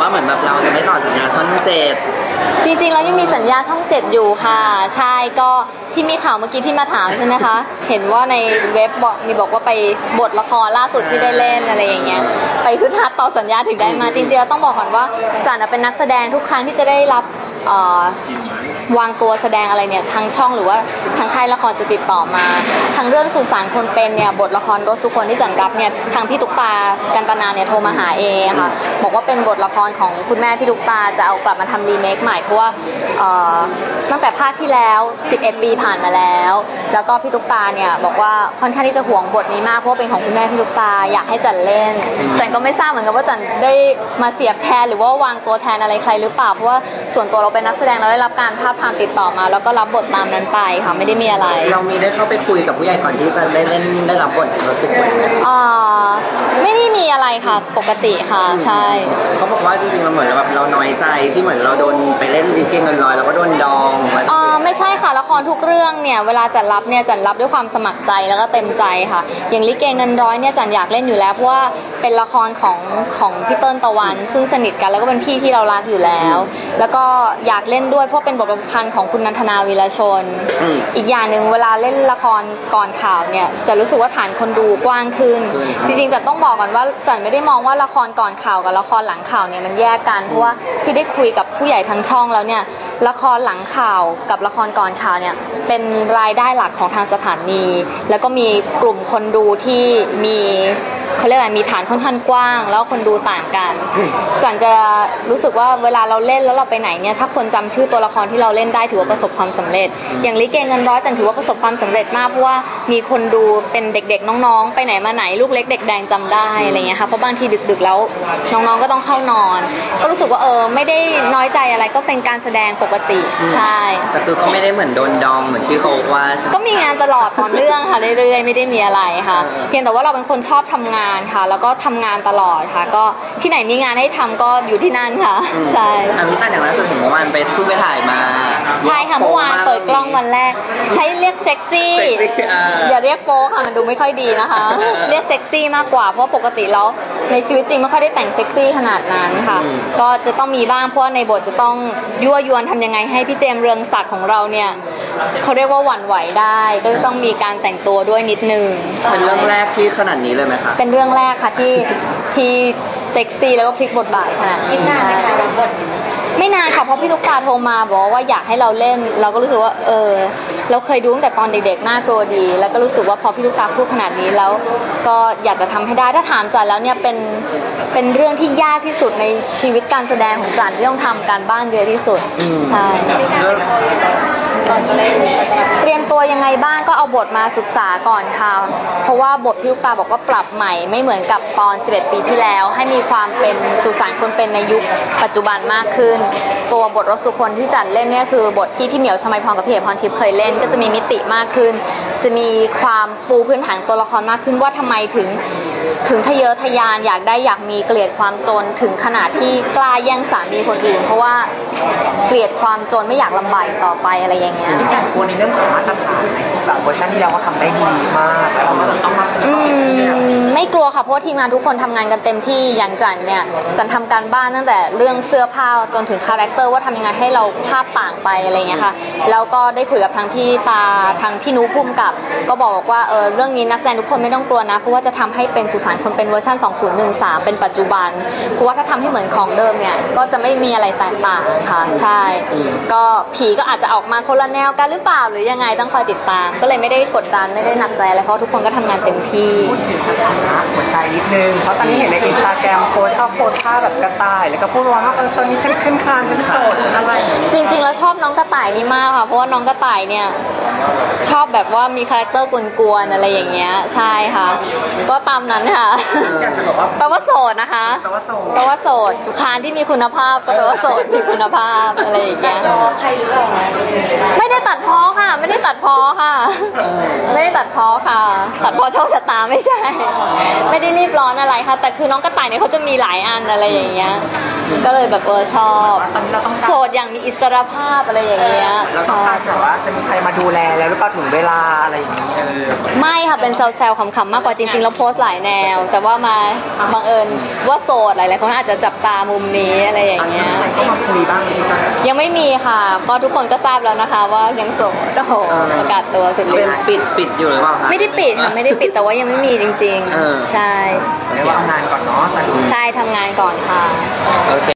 ว่าเหมือนแบบเราจะไม่ต่อสัญญาช่องเจ็ดจริงๆแล้วยังมีสัญญาช่องเจ็ดอยู่ค่ะ ใช่ก็ที่มีข่าวเมื่อกี้ที่มาถามใช่ไหมคะ เห็นว่าในเว็บบอกมีบอกว่าไปบทละครล่าสุดที่ได้เล่นอะไรอย่างเงี้ย ไปขึ้นทัดต่อสัญญาถึงได้มา จริงๆเราต้องบอกก่อนว่าจันเป็นนักแสดงทุกครั้งที่จะได้รับ วางตัวแสดงอะไรเนี่ยทางช่องหรือว่าทางค่ายละครจะติดต่อมาทางเรื่องสุสานคนเป็นเนี่ยบทละครรถทุกคนที่จันรับเนี่ยทางพี่ตุ๊กตากันตนาเนี่ยโทรมาหาเอค่ะบอกว่าเป็นบทละครของคุณแม่พี่ตุ๊กตาจะเอากลับมาทำรีเมคใหม่เพราะว่าตั้งแต่ภาคที่แล้ว 11 ปีผ่านมาแล้ว แล้วก็พี่ตุ๊กตาเนี่ยบอกว่าค่อนข้างที่จะห่วงบทนี้มากเพราะว่าเป็นของคุณแม่พี่ตุ๊กตาอยากให้จันเล่นจันก็ไม่ทราบเหมือนกันว่าจันได้มาเสียบแทนหรือว่าวางตัวแทนอะไรใครหรือเปล่าเพราะว่า ส่วนตัวเราเป็นนักแสดงเราได้รับการท้าบทามติดต่อมา แล้วก็รับบทตามนั้นไปค่ะไม่ได้มีอะไรเรามีได้เข้าไปคุยกับผู้ใหญ่ก่อนที่จะได้เล่นได้รับบทเราสุขคนไหมอ่าไม่ได้มีอะไรค่ะปกติค่ะใช่เขาบอกว่าจริงๆเราเหมือนแบบเราน้อยใจที่เหมือนเราโดนไปเล่นลิเกเงินลอยแล้วก็โดนดองมาอ่า ไม่ใช่ค่ะละครทุกเรื่องเนี่ยเวลาจันรับเนี่ยจันรับด้วยความสมัครใจแล้วก็เต็มใจค่ะ อย่างลิเกเงินร้อยเนี่ยจันอยากเล่นอยู่แล้วเพราะว่าเป็นละครของของพี่เติ้ลตะวัน ซึ่งสนิทกันแล้วก็เป็นพี่ที่เรารักอยู่แล้ว แล้วก็อยากเล่นด้วยเพราะเป็นบทประพันธ์ของคุณนันทนาวีรชนอืมอีกอย่างหนึ่งเวลาเล่นละครก่อนข่าวเนี่ยจะรู้สึกว่าฐานคนดูกว้างขึ้น จริงๆจะต้องบอกก่อนว่าจันไม่ได้มองว่าละครก่อนข่าวกับละครหลังข่าวเนี่ยมันแยกกันเพราะว่าที่ได้คุยกับผู้ใหญ่ทั้งช่องแล้วเนี่ย ละครหลังข่าวกับละครก่อนข่าวเนี่ยเป็นรายได้หลักของทางสถานี แล้วก็มีกลุ่มคนดูที่มี เขาเรียกอะไรมีฐานค่อนข้างกว้าง แล้วคนดูต่างกันจันจะรู้สึกว่าเวลาเราเล่นแล้วเราไปไหนเนี่ยถ้าคนจำชื่อตัวละครที่เราเล่นได้ถือว่าประสบความสำเร็จ อย่างลิเกเงินร้อยจันถือว่าประสบความสำเร็จมากเพราะว่ามีคนดูเป็นเด็กๆ น้องๆ ไปไหนมาไหนลูกเล็กเด็กแดงจำได้อะไรเงี้ยค่ะเพราะบางทีดึกๆแล้วน้องๆก็ต้องเข้านอน ก็รู้สึกว่าเออไม่ได้น้อยใจอะไรก็เป็นการแสดงปกติใช่แต่คือก็ไม่ได้เหมือนโดนดองเหมือนที่เขาว่าใช่ไหมก็มีงานตลอดต่อเนื่องค่ะเรื่อยๆ ไม่ได้มีอะไรค่ะเออเพียงแต่ว่าเราเป็นคนชอบทำงานค่ะ แล้วก็ทำงานตลอดค่ะ ก็ที่ไหนมีงานให้ทำก็อยู่ที่นั่นค่ะ ใช่อะพี่ตันอย่างล่าสุดเห็นเมื่อวานไปเพิ่งไปถ่ายมา ใช่ค่ะเมื่อวานเปิดกล้อง วันแรก ใช้เรียกเซ็กซี่เซ็กซี่อ่า อย่าเรียกโป๊ค่ะมันดูไม่ค่อยดีนะคะ เรียกเซ็กซี่มากกว่าเพราะปกติแล้วในชีวิตจริงไม่ค่อยได้แต่งเซ็กซี่ขนาดนั้นค่ะ ก็จะต้องมีบ้างเพราะว่าในบทจะต้องยั่วยวนทำยังไงให้พี่เจมส์เรืองศักดิ์ของเราเนี่ยเขาเรียกว่าหวั่นไหวได้ ก็จะต้องมีการแต่งตัวด้วยนิดนึง เป็นเรื่องแรกที่ขนาดนี้เลยไหมคะเป็นเรื่องแรกค่ะที่ที่เซ็กซี่แล้วก็พลิกบทบาทขนาดนี้นานไหมคะรับบท ไม่นานค่ะเพราะพี่ตุ๊กตาโทรมาบอกว่าอยากให้เราเล่น เราก็รู้สึกว่า เออ เราเคยดูตั้งแต่ตอนเด็กๆน่ากลัวดี แล้วก็รู้สึกว่าพอพี่ตุ๊กตาพูดขนาดนี้แล้ว ก็อยากจะทำให้ได้ถ้าถามจันแล้วเนี่ยเป็นเป็นเรื่องที่ยากที่สุดในชีวิตการแสดงของจันที่ต้องทำการบ้านเยอะที่สุดใช่ เรื่องก่อนจะเล่นเตรียมตัวยังไงบ้างก็เอาบทมาศึกษาก่อนค่ะ เพราะว่าบทพี่ลูกตาบอกว่าปรับใหม่ไม่เหมือนกับตอน 11 ปีที่แล้ว ให้มีความเป็นสุสานคนเป็นในยุคปัจจุบันมากขึ้น ตัวบทรสสุคนที่จัดเล่นเนี่ยคือบทที่พี่เหมียวชมัยพรกับพี่เอกพรทิพย์เคยเล่น ก็จะมีมิติมากขึ้น จะมีความปูพื้นฐานตัวละครมากขึ้นว่าทำไมถึง ถึงทะเยอทะยานอยากได้อยากมีเกลียดความจนถึงขนาดที่กล้าแย่งสามีคนอื่นเพราะว่าเกลียดความจนไม่อยากลำบากอีกต่อไปอะไรอย่างเงี้ย จากกลัวในเรื่องของมาตรฐานไหน แบบเวอร์ชันที่แล้วก็ทำได้ดีมากแต่เราต้องมาอืมไม่กลัวค่ะเพราะว่าทีมงานทุกคนทำงานกันเต็มที่อย่างจันเนี่ยจันทำการบ้านตั้งแต่เรื่องเสื้อผ้าจนถึงคาแรคเตอร์ว่าทำยังไงให้เราภาพต่างไปอะไรเงี้ยค่ะแล้วก็ได้คุยกับทางพี่ตาทางพี่นุพุ่มกับ ก็บอกว่าเออเรื่องนี้นักแสดงทุกคนไม่ต้องกลัวนะเพราะว่าจะทำให้เป็นสุสานคนเป็นเวอร์ชัน2013 เป็นปัจจุบันเพราะว่าถ้าทำให้เหมือนของเดิมเนี่ยก็จะไม่มีอะไรแตกต่างค่ะใช่ ก็ผีก็อาจจะออกมาคนละแนวกันหรือเปล่าหรือยังไงต้องคอยติดตามก็เลยไม่ได้กดดันไม่ได้หนักใจอะไรเพราะทุกคนก็ทำงานเต็มที่ พูดถึงสถานะหัวใจนิดนึง เพราะตอนนี้เห็นในอินสตาแกรมโพสต์ชอบโพสต์ท่าแบบกระต่าย แล้วก็พูดว่าเออตอนนี้ฉันขึ้นคานฉันโสดฉันอะไรอย่างเงี้ยจริงๆแล้วชอบน้องกระต่ายนี่มากค่ะ เพราะว่าน้องกระต่ายเนี่ยชอบแบบว่ามีคาแรคเตอร์กวนๆอะไรอย่างเงี้ยใช่ค่ะ ก็ตามนั้นค่ะอยากจะบอกว่าแปลว่าโสดนะคะแปลว่าโสดแปลว่าโสดคานที่มีคุณภาพก็แปลว่าโสดมีคุณภาพอะไรอย่างเงี้ยใครหรือเปล่าไม่ได้ตัดพ้อค่ะ ไม่ได้ตัดพ้อค่ะ ไม่ได้ตัดพ้อค่ะ ตัดพ้อโชคชะตาไม่ใช่ไม่ได้รีบร้อนอะไรค่ะ แต่คือน้องกระต่ายเนี่ยเขาจะมีหลายอันอะไรอย่างเงี้ย ก็เลยแบบเออชอบตอนนี้เราต้องโสดอย่างมีอิสรภาพอะไรอย่างเงี้ยเราชต้องอการบแบบว่าจะมีใครมาดูแลแล้วหรือเปล่าถึงเวลาอะไรอย่างนี้เออไม่ค่ะเป็นแซวๆขำๆมากกว่าจริงๆแล้วโพสต์หลายแนว แต่ว่ามาบังเอิญว่าโสดหลายๆคนอาจจะจับตามุมนี้อะไรอย่างเงี้ย ใครก็มาคุยบ้างพี่จ้ายังไม่มีค่ะก็ทุกคนก็ทราบแล้วนะคะ ว่ายังโสดโอ้โหประกาศตัวสุดฤเป็ทนธิ์ ปิดปิดอยู่หรือเปล่าคะ ไม่ได้ปิดค่ะ ไม่ได้ปิดแต่ว่ายังไม่มีจริงเออๆใช่ เรียกว่าเอางานก่อนเนาะตอนนี้ใช่ทำงานก่อนค่ะ โอเค